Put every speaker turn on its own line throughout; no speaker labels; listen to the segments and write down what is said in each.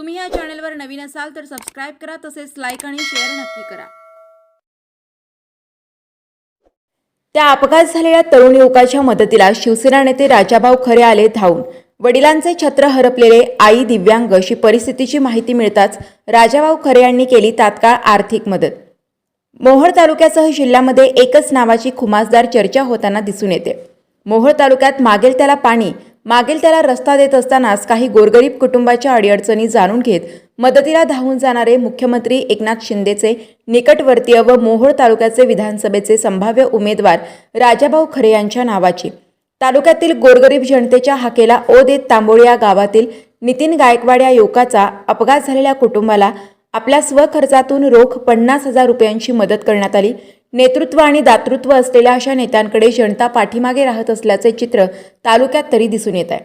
तुम्ही या चॅनलवर नवीन असाल तर सबस्क्राईब करा तसेच लाईक आणि शेअर नक्की करा.
त्या अपघात झालेल्या तरुण युवकाच्या मदतीला शिवसेना नेते राजाभाऊ खरे आले धावून. वडिलांचे छत्र हरपलेले आई दिव्यांग अशी परिस्थितीची माहिती मिळताच राजाभाऊ खरे यांनी केली तात्काळ आर्थिक मदत. मोहोळ तालुक्यासह जिल्ह्यामध्ये एकच नावाची खुमासदार चर्चा होताना दिसून येते. मोहोळ तालुक्यात मागेल त्याला पाणी मागील त्याला रस्ता देत असतानाच काही गोरगरीब कुटुंबाच्या अडीअडचणी जाणून घेत मदतीला धावून जाणारे मुख्यमंत्री एकनाथ शिंदेचे निकटवर्तीय व मोहोळ तालुक्याचे विधानसभेचे संभाव्य उमेदवार राजाभाऊ खरे यांच्या नावाची. तालुक्यातील गोरगरीब जनतेच्या हाकेला ओ देत तांबोळी या गावातील नितीन गायकवाड या युवकाचा अपघात झालेल्या कुटुंबाला आपल्या स्वखर्चातून रोख पन्नास हजार रुपयांची मदत करण्यात आली. नेतृत्व आणि दातृत्व असलेल्या अशा नेत्यांकडे जनता पाठीमागे राहत असल्याचे चित्र तालुक्यात तरी दिसून येत आहे.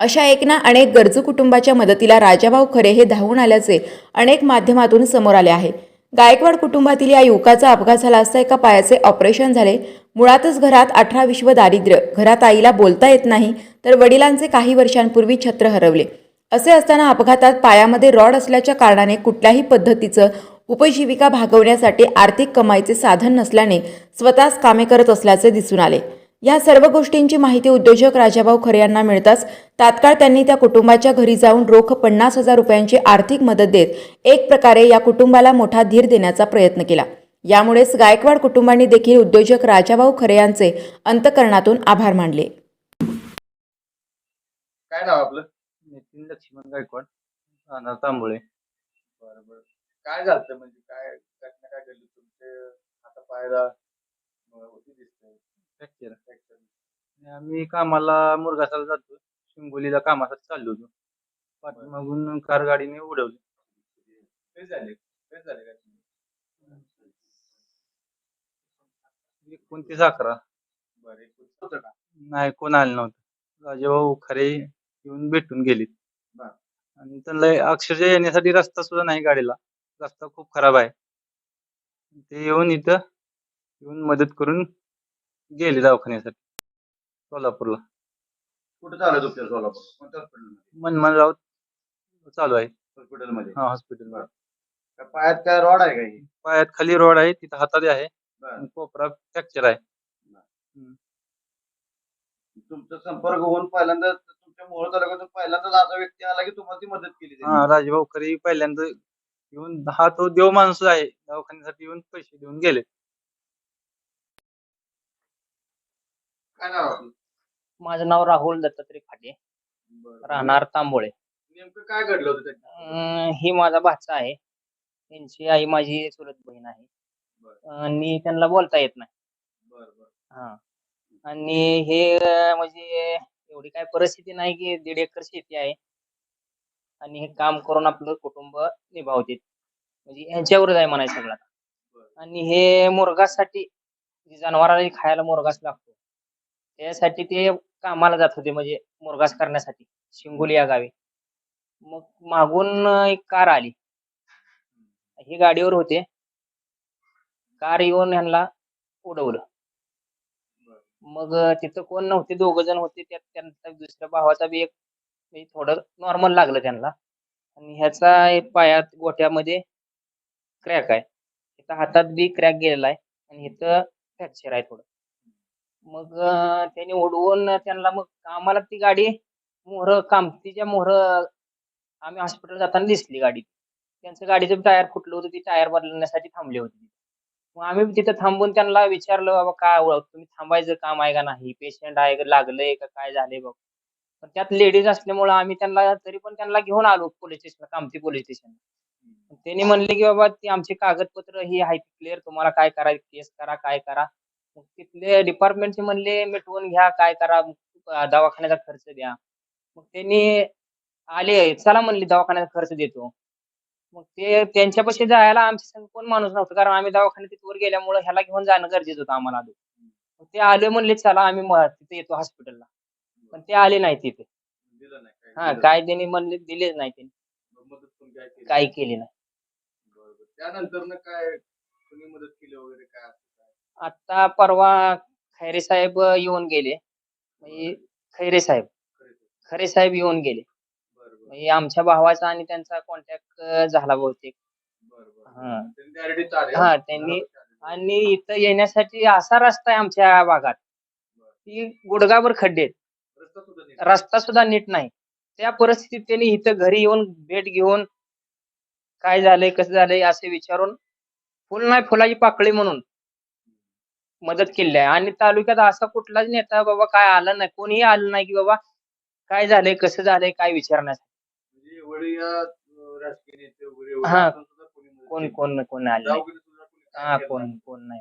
अशा एक ना अनेक गरजू कुटुंबाच्या मदतीला राजाभाऊ खरे हे धावून आल्याचे अनेक माध्यमातून समोर आले आहे. गायकवाड कुटुंबातील या युवकाचा अपघात झाला असता एका पायाचे ऑपरेशन झाले. मुळातच घरात अठरा विश्व दारिद्र्य घरात आईला बोलता येत नाही तर वडिलांचे काही वर्षांपूर्वी छत्र हरवले. असे असताना अपघातात पायामध्ये रॉड असल्याच्या कारणाने कुठल्याही पद्धतीचं उपजीविका भागवण्यासाठी आर्थिक कमाईचे साधन नसल्याने स्वतःच कामे करत असल्याचे दिसून आले. या सर्व गोष्टींची माहिती उद्योजक राजाभाऊ खरे यांना मिळताच तात्काळ त्यांनी त्या कुटुंबाच्या घरी जाऊन रोख पन्नास हजार रुपयांची आर्थिक मदत देत एक प्रकारे या कुटुंबाला मोठा धीर देण्याचा प्रयत्न केला. यामुळेच गायकवाड कुटुंबांनी देखील उद्योजक राजाभाऊ खरे यांचे अंतकरणातून आभार मानले.
काय नाव आपलं?
नितीन लक्ष्मण गायकवाड तांबोळे
काय झालं म्हणजे काय घटना काय घडली तुमचे आता पायला होती दिसते
फ्रॅक्चर आम्ही कामाला मुरगासाला जातो. शिंगोलीला कामासाठी चाललो होतो. पाठीमागून कार गाडीने उडवली.
झाले
एकोणतीस अकरा.
बरं एक होतं का?
नाही कोण आलं नव्हतं. राजेभाऊ खरे येऊन भेटून
बरं.
आणि त्यांना अक्षरशः येण्यासाठी रस्ता सुद्धा नाही गाडीला. रस्ता खूप खराब आहे. ते येऊन इथं येऊन मदत करून गेले दवाखान्यासाठी सोलापूरला.
कुठं झालं तुमच्या सोलापूर? कोणत्या हॉस्पिटलमध्ये
मनमानराव चालू आहे.
हॉस्पिटलमध्ये
हा हॉस्पिटल
काय पायात काय रॉड आहे काही
पायात खाली रोड आहे तिथं हातात आहे. आणि कोपरा फ्रॅक्चर आहे.
तुमचा संपर्क होऊन पहिल्यांदा तुमच्या मोहोळ तालुक्यातून पहिल्यांदाच असा व्यक्ती आला की तुम्हाला ती मदत केली त्यांनी.
हा राजभाऊ खरे पहिल्यांदा येऊन हा तो देव माणूस आहे. दवाखान्यासाठी येऊन पैसे देऊन गेले.
काय नाव आपलं?
माझं नाव राहुल दत्तात्रय फाटे. राहणार तांबोळे.
नेमकं काय घडलं होतं त्याच्यात?
अं, ही माझा भाचा आहे. त्यांची आई माझी चुलत बहीण आहे. आणि त्यांना बोलता येत नाही.
बरं बरं.
हा. आणि हे अं, म्हणजे एवढी काय परिस्थिती नाही की दीड एकर शेती आहे. आणि हे काम करून आपलं कुटुंब निभावते. म्हणजे यांच्यावरच आहे म्हणायचं सगळं आणि हे मुरगासाठी जनावराला खायला मोरगास लागतो. त्यासाठी ते कामाला जात होते म्हणजे मोरगास करण्यासाठी शिंगोली या गावी. मग मागून एक कार आली. हे गाडीवर होते. कार येऊन ह्यांना उडवलं. मग तिथं कोण नव्हते दोघ जण होते. त्यात त्यांचा दुसऱ्या भावाचा बी एक थोडं नॉर्मल लागलं त्यांना. आणि ह्याचा एक पायात गोठ्यामध्ये क्रॅक आहे. इथं हातात बी क्रॅक गेलेला आहे आणि इथं फ्रॅक्चर आहे थोडं. मग त्याने ओढवून त्यांना मग आम्हाला ती गाडी मोहर कामतीच्या मोहर आम्ही हॉस्पिटल जाताना दिसली गाडी. त्यांचं गाडीचं टायर फुटलं होतं ती टायर बदलण्यासाठी थांबली होती. मग आम्ही तिथं थांबून त्यांना विचारलं बाबा काय ओळख? तुम्ही थांबायचं काम आहे का नाही? पेशंट आहे का? लागलंय का? काय झालंय? बघ. पण त्यात लेडीज असल्यामुळं आम्ही त्यांना तरी पण त्यांना घेऊन आलो पोलीस स्टेशनला कामती पोलीस स्टेशन त्यांनी म्हणले की बाबा ती आमची कागदपत्र ही आहेत क्लिअर तुम्हाला काय करायचं केस करा काय करा. मग तिथले डिपार्टमेंटचे म्हणले मिटवून घ्या काय करा दवाखान्याचा खर्च द्या. मग त्यांनी आले चला म्हणले दवाखान्याचा खर्च देतो. मग ते त्यांच्यापाशी जायला आमच्या कोण माणूस नव्हतं कारण आम्ही दवाखान्यात तिथवर गेल्यामुळे ह्याला घेऊन जाणं गरजेचं होतं आम्हाला ते आले म्हणले चला आम्ही तिथे येतो हॉस्पिटलला पण ते आले नाही तिथे.
दिलं नाही काय
हा
दिलं
काय त्यांनी म्हणले दिलेच नाही त्यांनी.
नाही. मदत पण काय केली?
काही केले नाही.
बरं, बरं. त्यानंतर ना काय मदत केली वगैरे काय असं काय?
आता परवा खैरे साहेब येऊन गेले. म्हणजे खैरे साहेब.
खरेदी
खरे साहेब येऊन गेले.
बरं बरं.
म्हणजे आमच्या भावाचा आणि त्यांचा कॉन्टॅक्ट झाला बहुतेक.
बरं बरं.
हा.
त्यांनी डायरेक्ट आले
हा, त्यांनी- आणि इथं येण्यासाठी असा रस्ता आहे आमच्या भागात. की गुडगाभर खड्डे आहेत.
रस्ता सुद्धा
नीट नाही. त्या परिस्थितीत त्यांनी इथं घरी येऊन भेट घेऊन काय झालंय कसं झालंय असे विचारून फुल नाही फुलाची पाकळी म्हणून मदत केली आहे. आणि तालुक्यात असा कुठलाच नेता बाबा काय आला नाही. कोणीही आलं नाही की बाबा काय झालंय कसं झालंय काय विचारण्यासाठी.
म्हणजे
हा.
कोणी
कोण. कोण आलं नाही. हा कोण. कोण नाही.